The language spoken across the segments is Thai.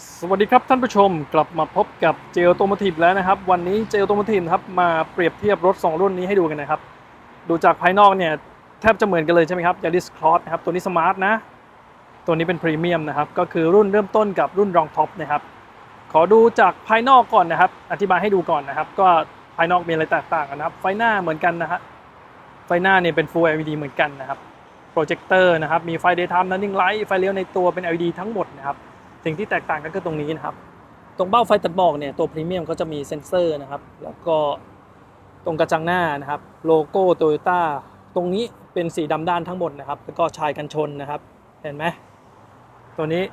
สวัสดีครับท่านผู้ชมกลับมาพบกับเจลโตมทีฟแล้วนะครับ วันนี้เจลโตมทีฟครับมาเปรียบเทียบรถ 2 รุ่นนี้ให้ดูกันนะครับ ดูจากภายนอกเนี่ยแทบจะเหมือนกันเลยใช่ไหมครับยาริสคลอสนะครับตัวนี้สมาร์ทนะ ตัวนี้เป็นพรีเมียมนะครับ ก็คือรุ่นเริ่มต้นกับรุ่นรองท็อปนะครับขอดูจากภายนอกก่อนนะครับ อธิบายให้ดูก่อนนะครับ ก็ภายนอกมีอะไรแตกต่างกันนะครับ ไฟหน้าเหมือนกันนะฮะไฟหน้าเนี่ยเป็น Full LED เหมือนกันนะครับโปรเจคเตอร์นะครับมีไฟ Daytime Running Light ไฟเลี้ยวในตัวเป็น LED ทั้งหมดนะครับ สิ่งที่แตกต่างกันก็ตรงนี้นะครับ ตรงเบ้าไฟตัดหมอกเนี่ยตัวพรีเมียมเขาจะมีเซ็นเซอร์นะครับ แล้วก็ตรงกระจังหน้านะครับ โลโก้โตโยต้าตรงนี้เป็นสีดำด้านทั้งหมดนะครับ แล้วก็ชายกันชนนะครับ เห็นไหมตัวนี้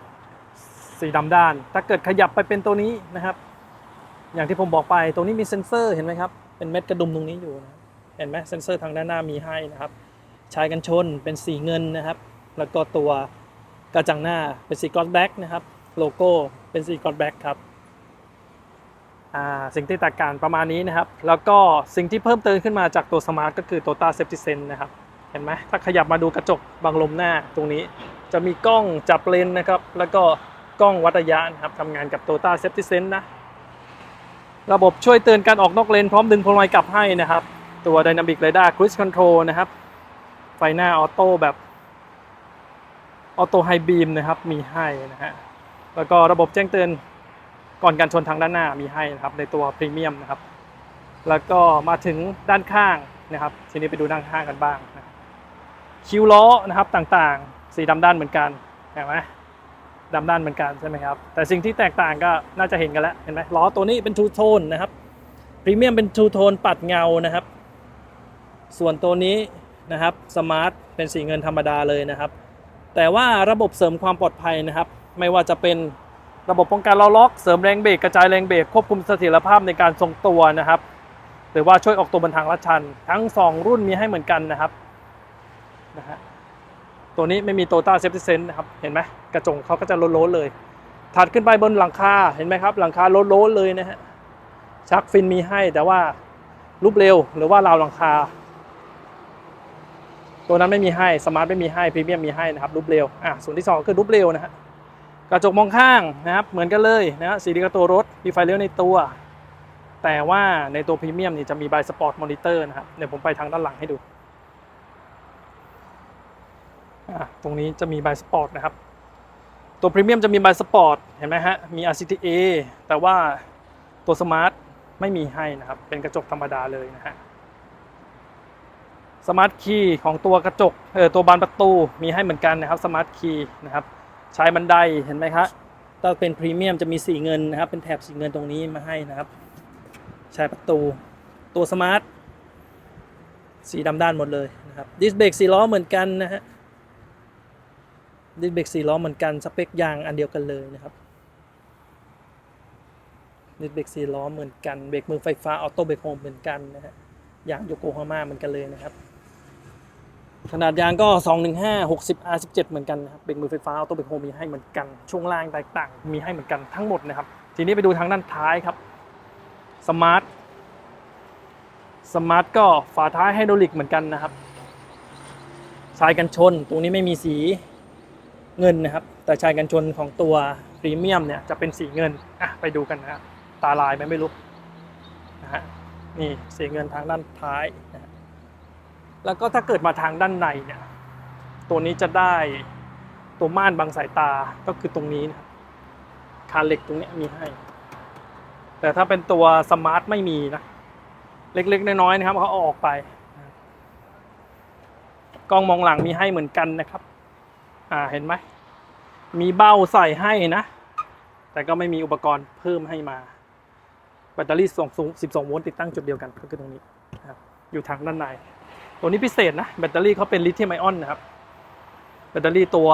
สีดำด้าน ถ้าเกิดขยับไปเป็นตัวนี้นะครับ อย่างที่ผมบอกไปตรงนี้มีเซ็นเซอร์เห็นไหมครับ เป็นเม็ดกระดุมตรงนี้อยู่นะเห็นไหมเซ็นเซอร์ทางด้านหน้ามีให้นะครับ ชายกันชนเป็นสีเงินนะครับ แล้วก็ตัวกระจังหน้าเป็นสีกลอสแบ็กนะครับ โลโก้เป็นสีกลอสแบ็กครับสิ่งที่แตกต่างประมาณนี้นะครับ แล้วก็สิ่งที่เพิ่มเติมขึ้นมาจากตัวสมาร์ทก็คือตัวตาเซฟตี้เซนนะครับ เห็นไหมถ้าขยับมาดูกระจกบังลมหน้าตรงนี้ จะมีกล้องจับเลนนะครับ แล้วก็กล้องวัดระยะนะครับทำงานกับตัวตาเซฟตี้เซนนะ ระบบช่วยเตือนการออกนอกเลนพร้อมดึงพวงมาลัยกลับให้นะครับ ตัว Dynamic Radar Cruise Control นะครับ ไฟหน้าออโต้แบบออโต้ไฮบีมนะครับ มีให้นะฮะ แล้วก็ระบบแจ้งเตือนก่อนการชนทางด้านหน้ามีให้นะครับในตัวพรีเมียมนะครับ แล้วก็มาถึงด้านข้างนะครับ ทีนี้ไปดูด้านข้างกันบ้างนะคิ้วล้อนะครับต่างๆ สีดำด้านเหมือนกันเห็นไหมดำด้านเหมือนกันใช่ไหมครับ แต่สิ่งที่แตกต่างก็น่าจะเห็นกันแล้ว เห็นไหมล้อตัวนี้เป็นทูโทนนะครับพรีเมียมเป็นทูโทนปัดเงานะครับ ส่วนตัวนี้นะครับสมาร์ทเป็นสีเงินธรรมดาเลยนะครับ แต่ว่าระบบเสริมความปลอดภัยนะครับ ไม่ว่าจะเป็นระบบป้องกันล้อล็อกเสริมแรงเบรกกระจายแรงเบรกควบคุมเสถียรภาพในการทรงตัวนะครับ หรือว่าช่วยออกตัวบนทางลาดชัน ทั้ง 2 รุ่นมีให้เหมือนกันนะครับนะฮะตัวนี้ไม่มีโตต้าเซฟตี้เซนนะครับเห็นไหมกระจกเขาก็จะโล้นๆเลย ถัดขึ้นไปบนหลังคาเห็นไหมครับ หลังคาโล้นๆเลยนะฮะชักฟินมีให้แต่ว่ารูปเร็วหรือว่าราวหลังคา ตัวนั้นไม่มีให้สมาร์ทไม่มีให้พรีเมียมมีให้นะครับรูปเร็วอะส่วนที่ 2 คือรูปเร็วนะฮะ กระจกมองข้างนะครับเหมือนกันเลยนะสีเดียวกับตัวรถมีไฟเลี้ยวในตัว แต่ว่าในตัวพรีเมียมนี่จะมีใบสปอร์ตมอนิเตอร์นะครับเดี๋ยวผมไปทางด้านหลังให้ดู ตรงนี้จะมีใบสปอร์ตนะครับ ตัวพรีเมียมจะมีใบสปอร์ตเห็นไหมฮะมี RCTA แต่ว่าตัวสมาร์ทไม่มีให้นะครับ เป็นกระจกธรรมดาเลยนะฮะสมาร์ทคีย์ของตัวกระจกเออตัวบานประตูมีให้เหมือนกันนะครับสมาร์ทคีย์นะครับ ใช้บันไดเห็นไหมครับถ้าเป็นพรีเมียมจะมีสีเงินนะครับ เป็นแถบสีเงินตรงนี้มาให้นะครับใช้ประตูตัวสมาร์ทสีดำด้านหมดเลยนะครับดิสเบรกสีล้อเหมือนกันนะฮะดิสเบรกสีล้อเหมือนกันสเปคยางอันเดียวกันเลยนะครับดิสเบรกสีล้อเหมือนกันเบรกมือไฟฟ้าออโต้เบรกโฮมเหมือนกันนะฮะยางโยโกฮาม่าเหมือนกันเลยนะครับ ขนาดยางก็ 215 60 R17 เหมือนกันนะครับเบรกมือไฟฟ้าออโต้เบรกโฮมีให้เหมือนกัน ช่วงล่างแตกต่างมีให้เหมือนกันทั้งหมดนะครับ ทีนี้ไปดูทางด้านท้ายครับสมาร์ทสมาร์ทก็ฝาท้ายไฮดรอลิกเหมือนกันนะครับชายกันชนตรงนี้ไม่มีสีเงินนะครับ แต่ชายกันชนของตัวพรีเมียมเนี่ยจะเป็นสีเงินอะไปดูกันนะครับตาลายไหมไม่รู้นะฮะนี่สีเงินทางด้านท้ายนะฮะ แล้วก็ถ้าเกิดมาทางด้านในเนี่ย ตัวนี้จะได้ตัวม่านบังสายตาก็คือตรงนี้นะคาเหล็กตรงนี้มีให้ แต่ถ้าเป็นตัวสมาร์ทไม่มีนะ เล็กๆ น้อยๆนะครับเขาออกไปกล้องมองหลังมีให้เหมือนกันนะครับ อ่าเห็นไหม มีเบ้าใส่ให้นะ แต่ก็ไม่มีอุปกรณ์เพิ่มให้มา แบตเตอรี่ส่งสูง12 โวลต์ติดตั้งจุดเดียวกันก็คือตรงนี้ครับอยู่ทางด้านใน ตัวนี้พิเศษนะ แบตเตอรี่เขาเป็นลิเธียมไอออนนะครับ แบตเตอรี่ตัว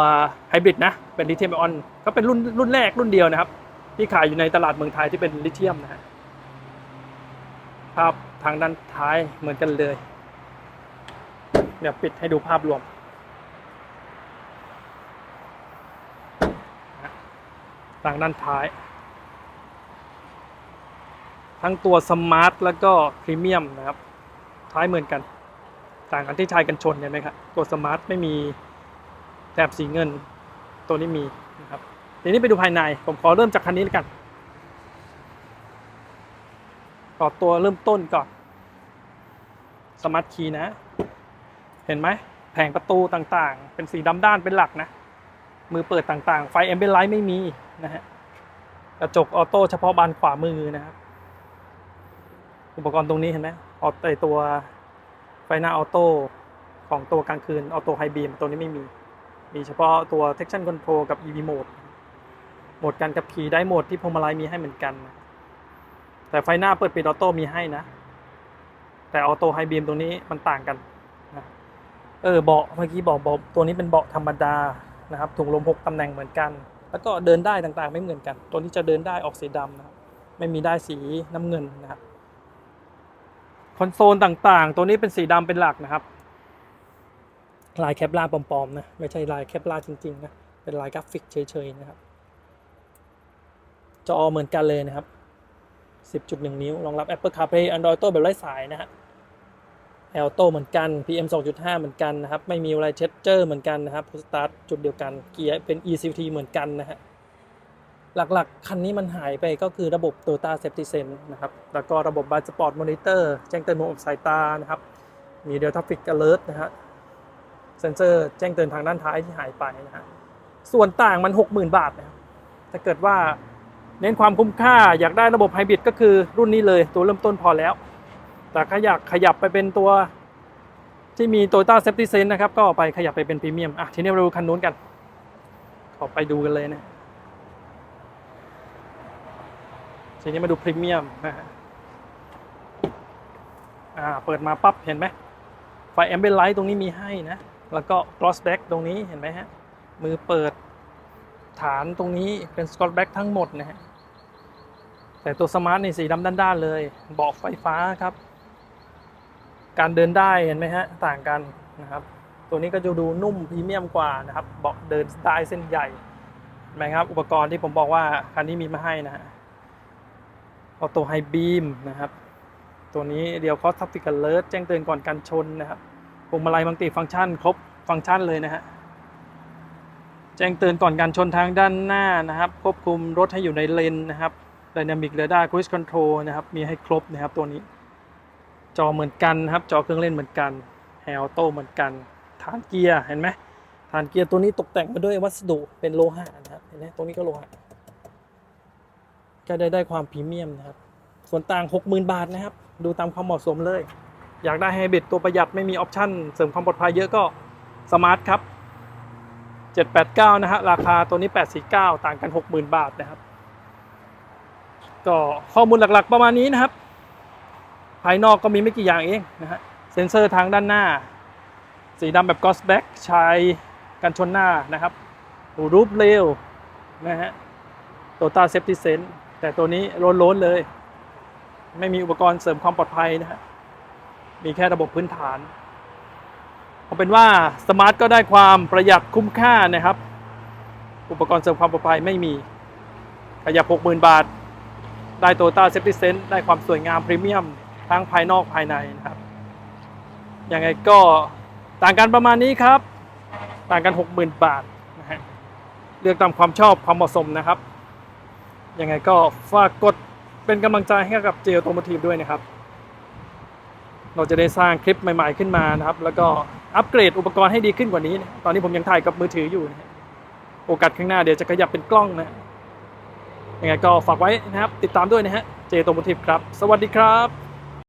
ไฮบริดนะ เป็นลิเธียมไอออนก็เป็นรุ่นรุ่นแรกรุ่นเดียวนะครับ ที่ขายอยู่ในตลาดเมืองไทยที่เป็นลิเธียมนะฮะภาพทางด้านท้ายเหมือนกันเลย เดี๋ยวปิดให้ดูภาพรวม ทางด้านท้าย ทั้งตัวสมาร์ทแล้วก็พรีเมียมนะครับ ท้ายเหมือนกัน ต่างกันที่ชายกันชนเห็นไหมครับตัวสมาร์ทไม่มีแถบสีเงิน ตัวนี้มีนะครับทีนี้ไปดูภายในผมขอเริ่มจากคันนี้แล้วกันต่อตัวเริ่มต้นก่อนสมาร์ทคีย์นะ เห็นไหมแผงประตูต่างๆ เป็นสีดำด้านเป็นหลักนะ มือเปิดต่างๆ ไฟแอมเบ l ไลท์ไม่มีนะฮะกระจกออโต้เฉพาะบานขวามือนะครับ อุปกรณ์ตรงนี้เห็นไหมออไอตัว ไฟหน้าออโต้ของตัวกลางคืนออโต้ไฮบีมตัวนี้ไม่มี มีเฉพาะตัว traction control กับ EV mode โหมดการขับขี่ได้โหมดที่พวงมาลัยมีให้เหมือนกัน แต่ไฟหน้าเปิดปิดออโต้มีให้นะ แต่ออโต้ไฮบีมตรงนี้มันต่างกันนะเออเบาะเมื่อกี้บอกเบาะตัวนี้เป็นเบาะธรรมดานะครับถุงลมหกตำแหน่งเหมือนกัน แล้วก็เดินได้ต่างๆ ไม่เหมือนกัน ตัวนี้จะเดินได้ออกสีดำนะครับไม่มีได้สีน้ำเงินนะครับ คอนโซลต่างๆ ตัวนี้เป็นสีดำเป็นหลักนะครับ ลายแคปลาปลอมๆนะ ไม่ใช่ลายแคปลาจริงๆนะ เป็นลายกราฟิกเฉยๆนะครับ จอเหมือนกันเลยนะครับ 10.1 นิ้ว รองรับ Apple CarPlay Android Auto แบบไร้สายนะฮะ Auto เหมือนกัน PM 2.5 เหมือนกันนะครับ ไม่มีอะไรเชสเจอร์เหมือนกันนะครับสตาร์ทจุดเดียวกัน เกียร์เป็น ECT เหมือนกันนะฮะ หลักๆ คันนี้มันหายไปก็คือระบบ Toyota Safety s e n นะครับ แล้วก็ระบบ Blind Spot Monitor แจ้งเตือนมุมอบสายตานะครับ มี Real Traffic Alert นะฮะเซนเซอร์แจ้งเตือนทางด้านท้ายที่หายไปนะฮะส่วนต่างมัน 60,000 บาทนะครับถ้าเกิดว่าเน้นความคุ้มค่าอยากได้ระบบไฮบริดก็คือรุ่นนี้เลยตัวเริ่มต้นพอแล้ว แต่ถ้าอยากขยับไปเป็นตัวที่มี Toyota Safety s e n นะครับก็ไปขยับไปเป็นพรีเมียมอะทีนี้เราดูคันนู้นกันขอไปดูกันเลยนะ ทีนี้มาดูพรีเมียมนะฮะอ่าเปิดมาปั๊บเห็นไหมไฟแอมเบ l ไลท์ตรงนี้มีให้นะ แล้วก็ gloss back ตรงนี้เห็นไหมฮะ มือเปิดฐานตรงนี้เป็น gloss back ทั้งหมดนะฮะ แต่ตัวสมาร์ทในสีดำด้านๆเลย เบาะไฟฟ้าครับ การเดินได้เห็นไหมฮะ ต่างกันนะครับ ตัวนี้ก็จะดูนุ่มพรีเมียมกว่านะครับ เบาะเดินได้เส้นใหญ่เห็นไหมครับ อุปกรณ์ที่ผมบอกว่าคันนี้มีมาให้นะฮะ ออโต้ไฮบีมนะครับ ตัวนี้เดียวคอสทับติกันเลิศแจ้งเตือนก่อนการชนนะครับพวงมาลัยมัลติฟังก์ชันครบฟังก์ชันเลยนะฮะแจ้งเตือนก่อนการชนทางด้านหน้านะครับ ควบคุมรถให้อยู่ในเลนนะครับ Dynamic Radar Cruise Control นะครับ มีให้ครบนะครับตัวนี้ จอเหมือนกันนะครับ จอเครื่องเล่นเหมือนกันแฮลโตเหมือนกัน ฐานเกียร์เห็นไหมฐานเกียร์ตัวนี้ตกแต่งมาด้วยวัสดุเป็นโลหะนะครับเห็นไหมตรงนี้ก็โลหะ ก็ได้ได้ความพรีเมียมนะครับ ส่วนต่าง 60,000 บาทนะครับ ดูตามความเหมาะสมเลย อยากได้ไฮบริดตัวประหยัดไม่มีออปชั่นเสริมความปลอดภัยเยอะก็สมาร์ทครับ 789 นะฮะราคาตัวนี้ 849 ต่างกัน 60,000 บาทนะครับ ก็ข้อมูลหลักๆประมาณนี้นะครับ ภายนอกก็มีไม่กี่อย่างเองนะฮะเซ็นเซอร์ทางด้านหน้า สีดำแบบกอสแบ็กชายกันชนหน้านะครับรูปเร็วนะฮะโตต้าเซฟตี้เซน แต่ตัวนี้โล้นๆเลย ไม่มีอุปกรณ์เสริมความปลอดภัยนะฮะมีแค่ระบบพื้นฐานเอาเป็นว่าสมาร์ทก็ได้ความประหยัดคุ้มค่านะครับ อุปกรณ์เสริมความปลอดภัยไม่มีขยับ60,000 บาท ได้โตต้าเซฟตี้เซนได้ความสวยงามพรีเมียมทั้งภายนอกภายในนะครับยังไงก็ต่างกันประมาณนี้ครับ ต่างกัน 60,000 บาทนะฮะเลือกตามความชอบความเหมาะสมนะครับ ยังไงก็ฝากกดเป็นกำลังใจให้กับเจลโตโมทีฟด้วยนะครับ เราจะได้สร้างคลิปใหม่ ๆขึ้นมานะครับ แล้วก็อัปเกรดอุปกรณ์ให้ดีขึ้นกว่านี้ ตอนนี้ผมยังถ่ายกับมือถืออยู่นะโอกาสข้างหน้าเดี๋ยวจะขยับเป็นกล้องนะยังไงก็ฝากไว้นะครับ ติดตามด้วยนะฮะเจโตมทีฟครับ สวัสดีครับ